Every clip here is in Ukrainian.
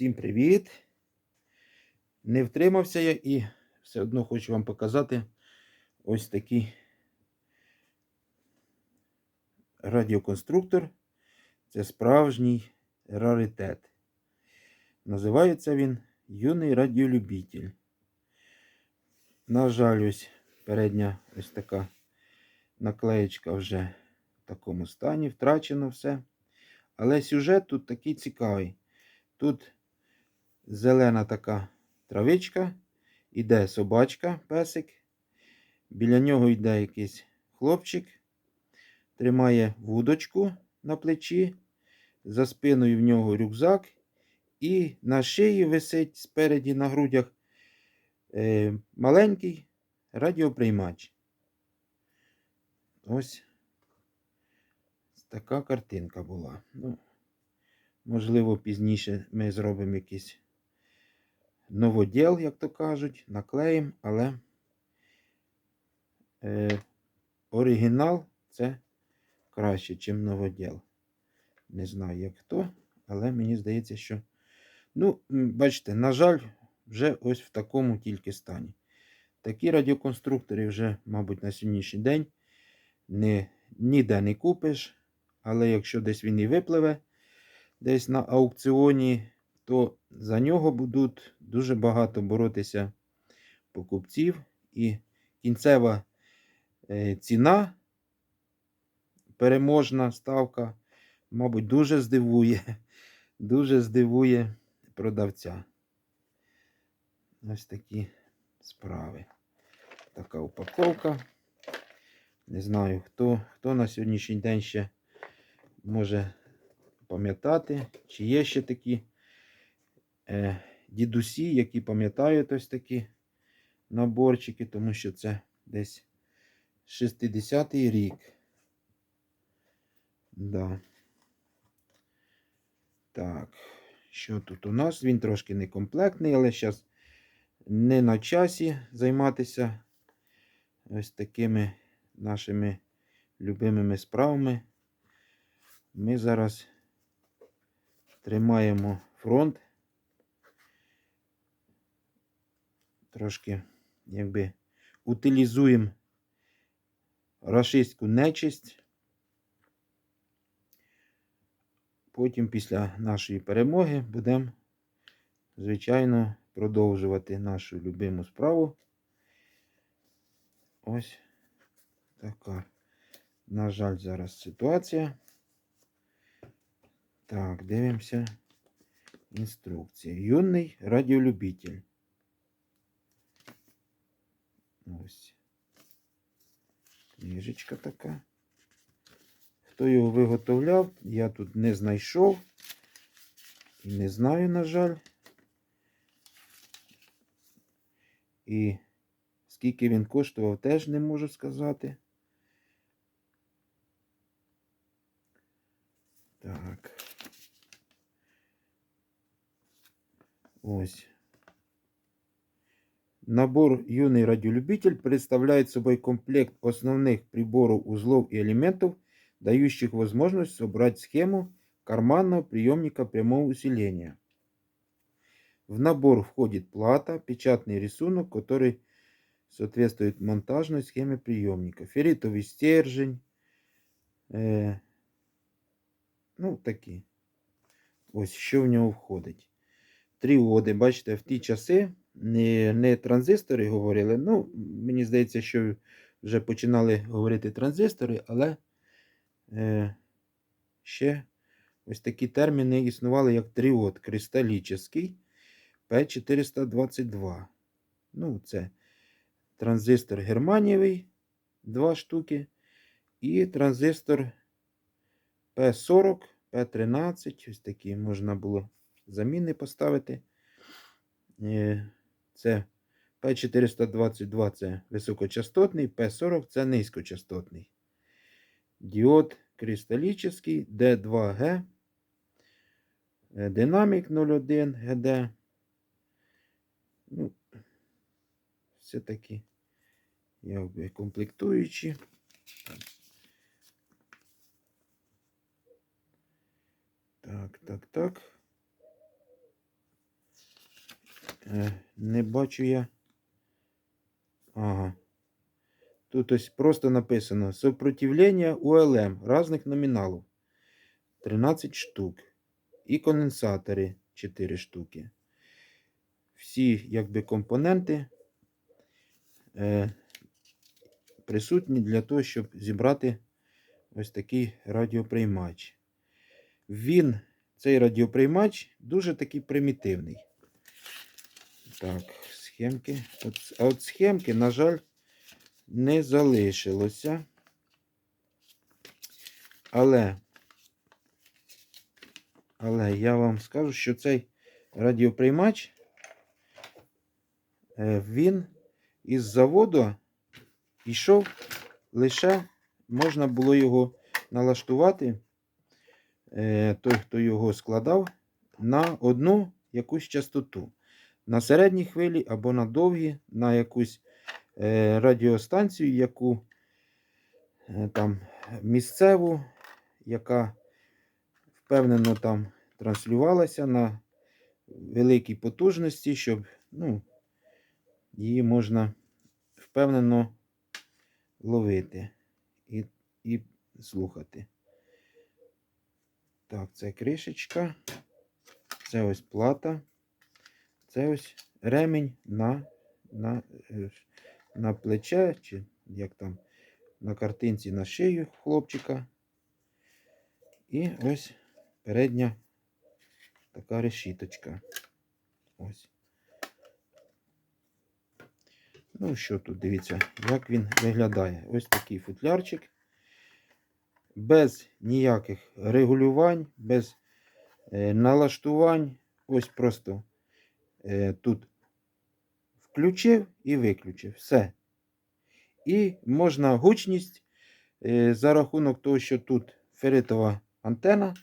Всім привіт! Не втримався я і все одно хочу вам показати ось такий радіоконструктор. Це справжній раритет. Називається він Юний радіолюбитель. На жаль, ось передня ось така наклеєчка вже в такому стані, втрачено все. Але сюжет тут такий цікавий. Тут зелена така травичка, іде собачка, песик. Біля нього йде якийсь хлопчик, тримає вудочку на плечі, за спиною в нього рюкзак, і на шиї висить спереді на грудях е, маленький радіоприймач. Ось така картинка була. Ну, Можливо, пізніше ми зробимо якийсь новоділ, як то кажуть, наклеїмо, але е, оригінал це краще, ніж новоділ. Не знаю, як хто, але мені здається, що. Ну, бачите, на жаль, вже ось в такому тільки стані. Такі радіоконструктори вже, мабуть, на сьогоднішній день не, ніде не купиш. Але якщо десь він і випливе, десь на аукціоні, то за нього будуть дуже багато боротися покупців. І кінцева е, ціна, переможна ставка, мабуть, дуже здивує, дуже здивує продавця. Ось такі справи. Така упаковка. Не знаю, хто, хто на сьогоднішній день ще може пам'ятати, чи є ще такі дідусі, які пам'ятають ось такі наборчики, тому що це десь 60-й рік. Да. Так, що тут у нас? Він трошки некомплектний, але зараз не на часі займатися ось такими нашими любимими справами. Ми зараз тримаємо фронт. Трошки, якби, утилізуємо рашистську нечисть. Потім після нашої перемоги будемо, звичайно, продовжувати нашу любиму справу. Ось така, на жаль, зараз ситуація. Так, дивимося. Інструкція. Юний радіолюбитель. Ось. Книжечка така. Хто його виготовляв, я тут не знайшов. І не знаю, на жаль. І скільки він коштував, теж не можу сказати. Так. Ось. Набор «Юный радиолюбитель» представляет собой комплект основных приборов, узлов и элементов, дающих возможность собрать схему карманного приемника прямого усиления. В набор входит плата, печатный рисунок, который соответствует монтажной схеме приемника, ферритовый стержень, э, ну такі. Ось що в нього входить. Тріоди, бачите, в ті часи Не, не транзистори говорили. Ну, мені здається, що вже починали говорити транзистори, але е, ще ось такі терміни існували, як тріод кристалічний P422. Ну, це транзистор германієвий, два штуки, і транзистор P40, P13, ось такі можна було заміни поставити. Це P422 це високочастотний, P40 це низькочастотний. Діод кристалічний D2G. е, Динамік 01 GD. Ну, все таки, якби комплектуючі. Так, так, так. Е, Не бачу я. Ага. Тут ось просто написано сопротивлення УЛМ різних номіналів. 13 штук. І конденсатори 4 штуки. Всі якби компоненти е, присутні для того, щоб зібрати ось такий радіоприймач. Він, цей радіоприймач, дуже такий примітивний. Так, схемки. От, а от схемки, на жаль, не залишилося. Але, але я вам скажу, що цей радіоприймач, е, він із заводу йшов лише можна було його налаштувати, е, той, хто його складав, на одну якусь частоту. На середній хвилі або на довгі, на якусь е, радіостанцію, яку е, там місцеву, яка впевнено там транслювалася на великій потужності, щоб ну, її можна впевнено ловити і, і слухати. Так, це кришечка, це ось плата, це ось ремінь на, на, е, на плече, чи як там на картинці на шию хлопчика. І ось передня така решіточка. Ось. Ну, що тут, дивіться, як він виглядає. Ось такий футлярчик. Без ніяких регулювань, без е, налаштувань. Ось просто тут включив і виключив. Все. І можна гучність е, за рахунок того, що тут феритова антена,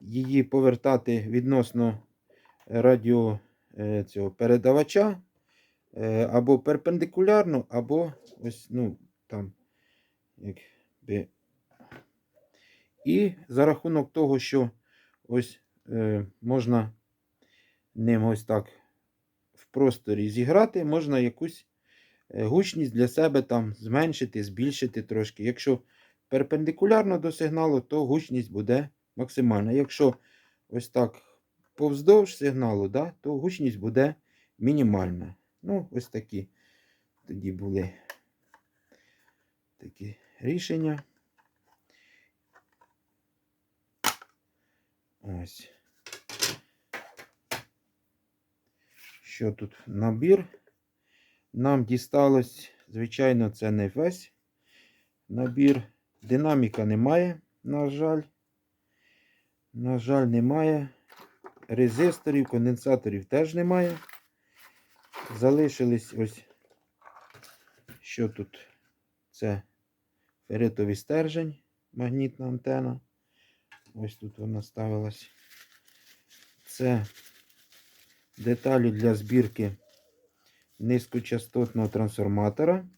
її повертати відносно радіо е, цього передавача. Е, або перпендикулярно, або ось, ну, там, якби. І за рахунок того, що ось е, можна ним ось так в просторі зіграти, можна якусь е, гучність для себе там зменшити, збільшити трошки. Якщо перпендикулярно до сигналу, то гучність буде максимальна. Якщо ось так повздовж сигналу, да, то гучність буде мінімальна. Ну, ось такі тоді були такі рішення. Ось. Що тут набір? Нам дісталось, звичайно, це не весь набір. Динаміка немає, на жаль. На жаль, немає. Резисторів, конденсаторів теж немає. Залишились ось, що тут? Це феритовий стержень, магнітна антена. Ось тут вона ставилась. Це деталі для збірки низькочастотного трансформатора.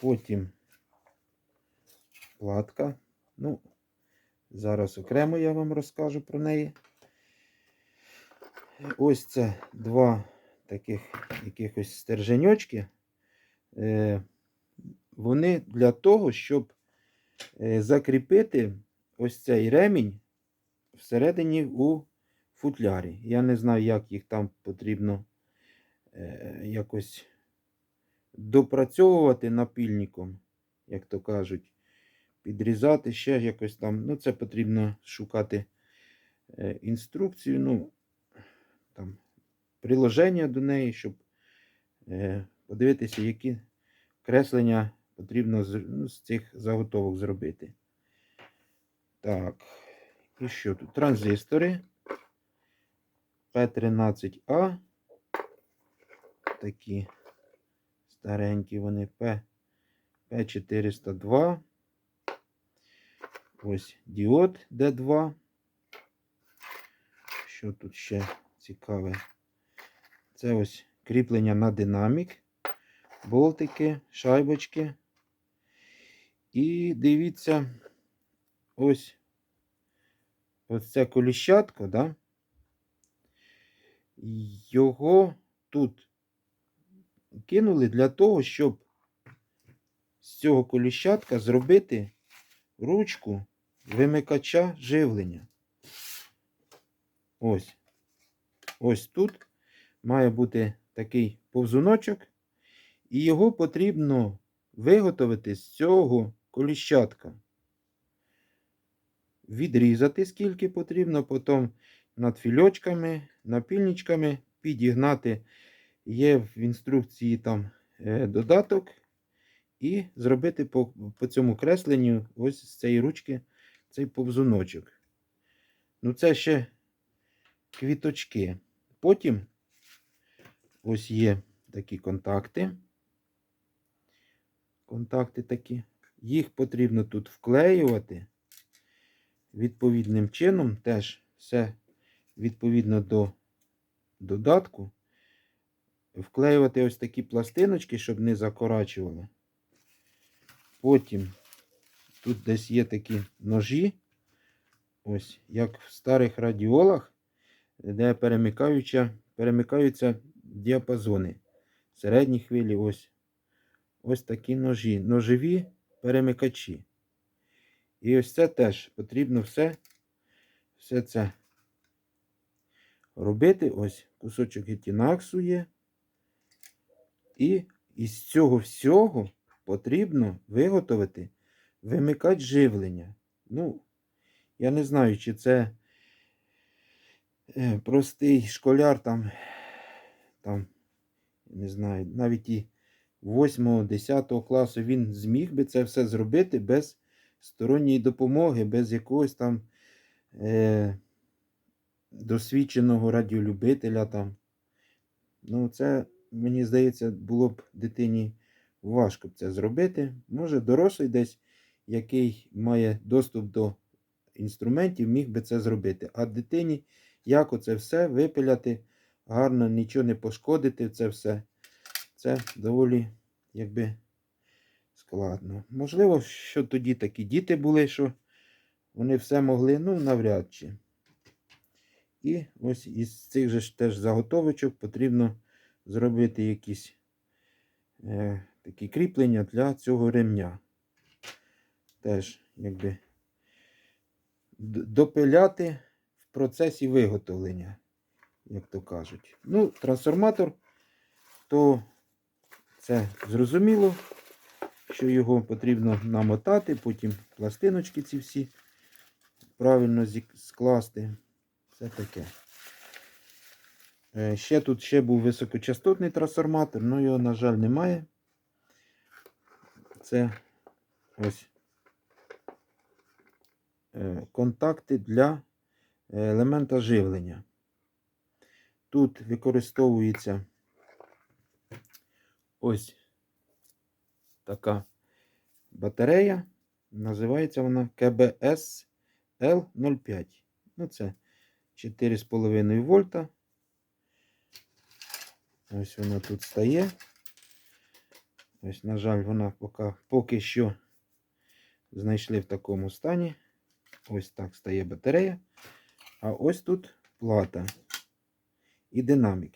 Потім платка. Ну, зараз окремо я вам розкажу про неї. Ось це два таких якихось стерженьочки. Е, Вони для того, щоб е, закріпити ось цей ремінь всередині у футлярі. Я не знаю, як їх там потрібно е, якось допрацьовувати напільником, як то кажуть, підрізати ще якось там. Ну, це потрібно шукати інструкцію. Ну, там приложення до неї, щоб е, подивитися, які креслення потрібно з, ну, з цих заготовок зробити. Так, і що тут? Транзистори P13A. Такі старенькі вони P, P402. Ось діод D2. Що тут ще? цікаве. Це ось кріплення на динамік, болтики, шайбочки. І дивіться, ось ось це коліщатко, да? його тут кинули для того, щоб з цього коліщатка зробити ручку вимикача живлення. Ось. Ось тут має бути такий повзуночок, і його потрібно виготовити з цього коліщатка. Відрізати скільки потрібно, потім над фільочками, напільничками підігнати. Є в інструкції там е, додаток, і зробити по, по цьому кресленню ось з цієї ручки цей повзуночок. Ну, це ще квіточки. Потім ось є такі контакти. Контакти такі. Їх потрібно тут вклеювати. Відповідним чином теж все відповідно до додатку. Вклеювати ось такі пластиночки, щоб не закорачували. Потім тут десь є такі ножі, ось як в старих радіолах, де перемикаються, діапазони. Середні хвилі, ось. Ось такі ножі. Ножові перемикачі. І ось це теж потрібно все, все це робити. Ось кусочок гетінаксу є. І із цього всього потрібно виготовити вимикач живлення. Ну, я не знаю, чи це е, простий школяр там, там, не знаю, навіть і 8-10 класу він зміг би це все зробити без сторонньої допомоги, без якогось там е, досвідченого радіолюбителя. там. Ну, це, мені здається, було б дитині важко б це зробити. Може, дорослий десь, який має доступ до інструментів, міг би це зробити. А дитині як оце все випиляти, гарно нічого не пошкодити, це все. Це доволі, якби, складно. Можливо, що тоді такі діти були, що вони все могли, ну, навряд чи. І ось із цих же ж теж заготовочок потрібно зробити якісь е, такі кріплення для цього ремня. Теж, якби, допиляти в процесі виготовлення, як то кажуть. Ну, трансформатор, то це зрозуміло, що його потрібно намотати, потім пластиночки ці всі правильно скласти. Це таке. Е, Ще тут ще був високочастотний трансформатор, але його, на жаль, немає. Це ось е, контакти для е, елемента живлення. Тут використовується ось така батарея. Називається вона КБС L05. Ну, це 4,5 вольта. Ось вона тут стає. Ось, на жаль, вона поки, поки що знайшли в такому стані. Ось так стає батарея. А ось тут плата і динамік.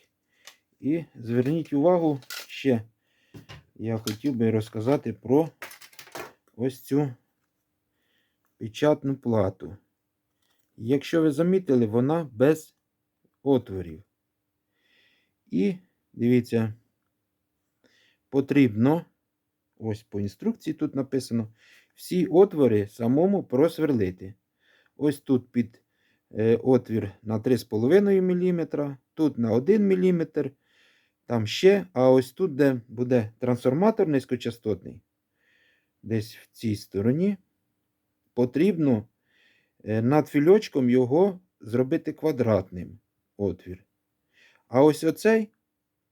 І зверніть увагу ще, я хотів би розказати про ось цю печатну плату. Якщо ви замітили, вона без отворів. І дивіться, потрібно, ось по інструкції тут написано, всі отвори самому просверлити. Ось тут під е, отвір на 3,5 мм, тут на 1 мм, там ще, а ось тут, де буде трансформатор низькочастотний, десь в цій стороні, потрібно е, над фільочком його зробити квадратним отвір. А ось оцей,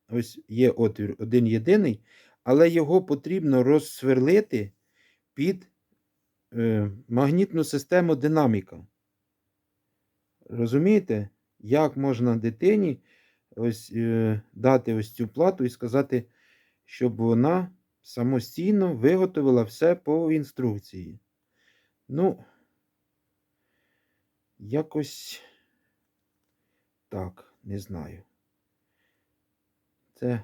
ось є отвір один єдиний, але його потрібно розсверлити під е, магнітну систему динаміка. Розумієте, як можна дитині ось, е, дати ось цю плату і сказати, щоб вона самостійно виготовила все по інструкції. Ну, якось так, не знаю. Це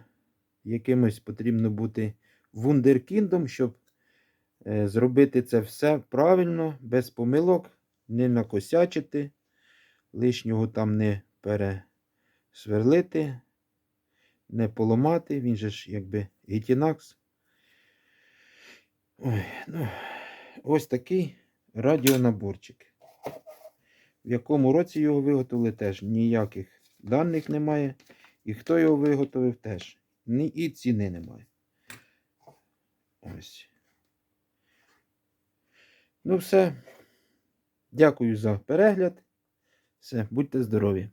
якимось потрібно бути вундеркіндом, щоб е, зробити це все правильно, без помилок, не накосячити, лишнього там не пересверлити, не поламати. Він же ж якби гітінакс. Ой, ну, ось такий радіонаборчик. В якому році його виготовили, теж ніяких даних немає. І хто його виготовив, теж. Ні, і ціни немає. Ось. Ну, все. Дякую за перегляд. Все, будьте здорові.